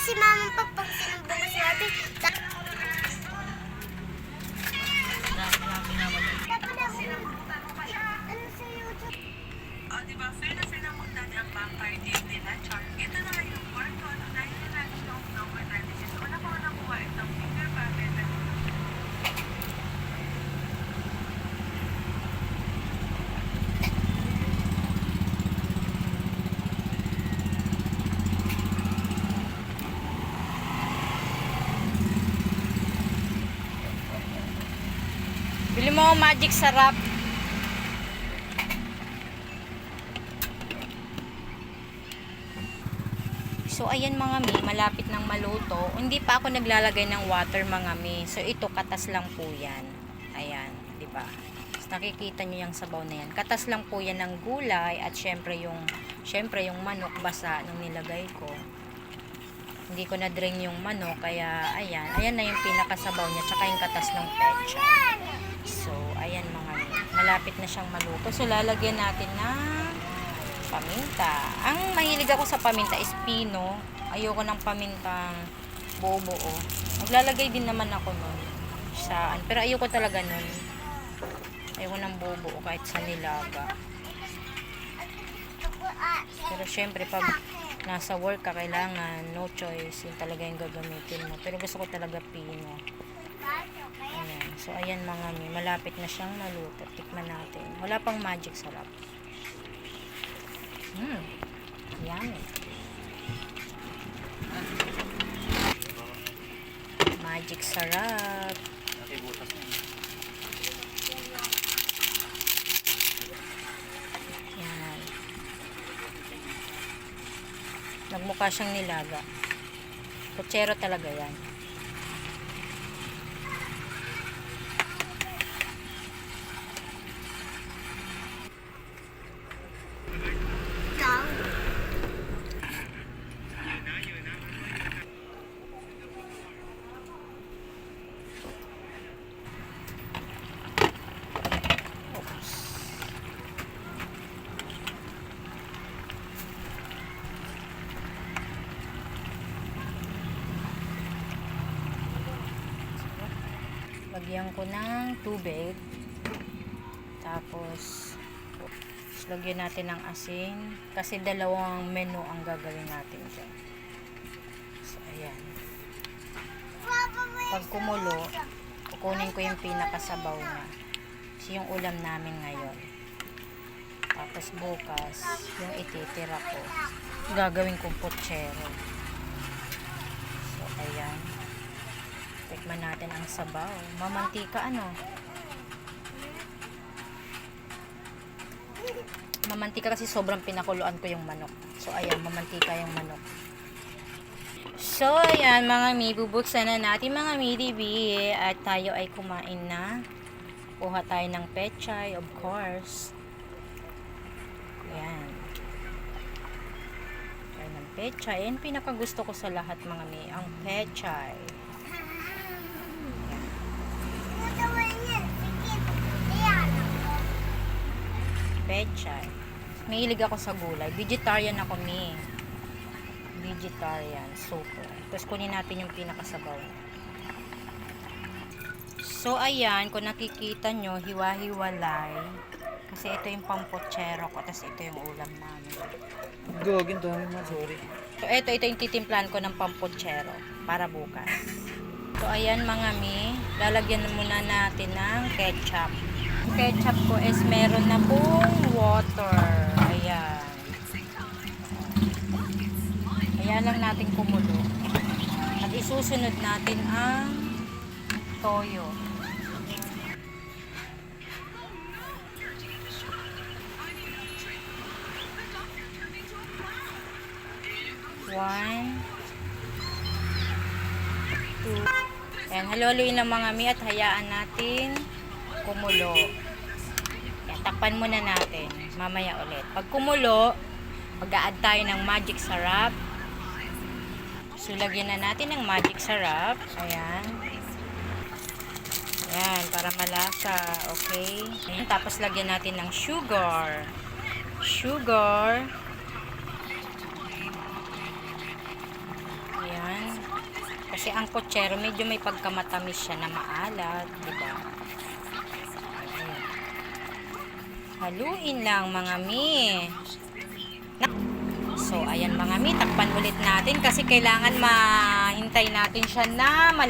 si mama pa pag sinumbong si ate. Sa- Dahil lang pinamagay. Ano sa YouTube? O, di ba? Fair na fair na magdali ang vampire game nila, Char. Ito na nga yung part 1 dahil natin yung number 36. Una ko nakuha itong finger puppet. Bili mo magic sarap. So, ayan mga mi, malapit ng maluto. Hindi pa ako naglalagay ng water mga mi. So, ito, katas lang po yan. Ayan, di ba? Tapos, nakikita nyo yung sabaw na yan. Katas lang po yan ng gulay at syempre yung, syempre yung manok basa nung nilagay ko. Hindi ko na-drain yung manok, kaya ayan. Ayan na yung pinakasabaw niya, tsaka yung katas ng pecha. So, ayan mga. Malapit na siyang maluto. So, lalagyan natin ng paminta. Ang mahilig ako sa paminta is pino. Ayoko ng pamintang buo-buo. Maglalagay din naman ako nun. Sa, pero ayoko talaga nun. Ayoko ng buo-buo kahit sa nilaga. Pero syempre, pag nasa work ka, kailangan, no choice, yun talaga yung gagamitin mo. Pero gusto ko talaga pino. Ayan. So, ayan mga mi. Malapit na siyang maluto. Tikman natin. Wala pang magic sarap. Hmm. Yummy. Magic sarap. Yan. Nagmukha siyang nilaga. Kutsero talaga yan. Lagyan ko ng tubig. Tapos, lagyan natin ng asin. Kasi dalawang menu ang gagawin natin dyan. So, ayan. Pag kumulo, kukunin ko yung pinakasabaw niya. Kasi yung ulam namin ngayon. Tapos bukas, yung ititira ko, gagawin kong pochero. So, ayan. Tikman natin ang sabaw. Mamantika ano? Mamantika kasi sobrang pinakuluan ko yung manok. So, ayan, mamantika yung manok. So, ayan mga mi, bubuksan na natin mga mi DB at tayo ay kumain na. Kuha tayo ng pechay, of course. Ayan. Tayo ng pechay. Yan pinakagusto ko sa lahat mga mi, ang pechay. Pechay. Mahilig ako sa gulay. Vegetarian ako mi. Vegetarian. Super. Tapos kunin natin yung pinakasabaw. So, ayan. Kung nakikita nyo, hiwa-hiwalay. Kasi ito yung pampochero ko. Tapos ito yung ulam namin. Gagawin to mo, sorry. So, ito, ito yung titimplan ko ng pampochero. Para bukas. So, ayan mga mi. Lalagyan muna natin ng ketchup. Ketchup ko is meron na pong water. Ayan. Ayan lang natin kumulo. At isusunod natin ang toyo. One, two, Ayan, haluhaluin ng mga mi at hayaan natin kumulo. Ayan, takpan muna natin. Mamaya ulit. Pag kumulo, mag-a-add tayo ng magic sarap. So, lagyan na natin ng magic sarap. Ayan. Ayan, para malasa. Okay. Ayan, tapos lagyan natin ng sugar. Sugar. Ayan. Kasi ang kutsero, medyo may pagkamatamis siya na maalat, di ba? Ayan. Haluin lang mga mi. So, ayan mga mi, takpan ulit natin kasi kailangan mahintay natin siya na malapit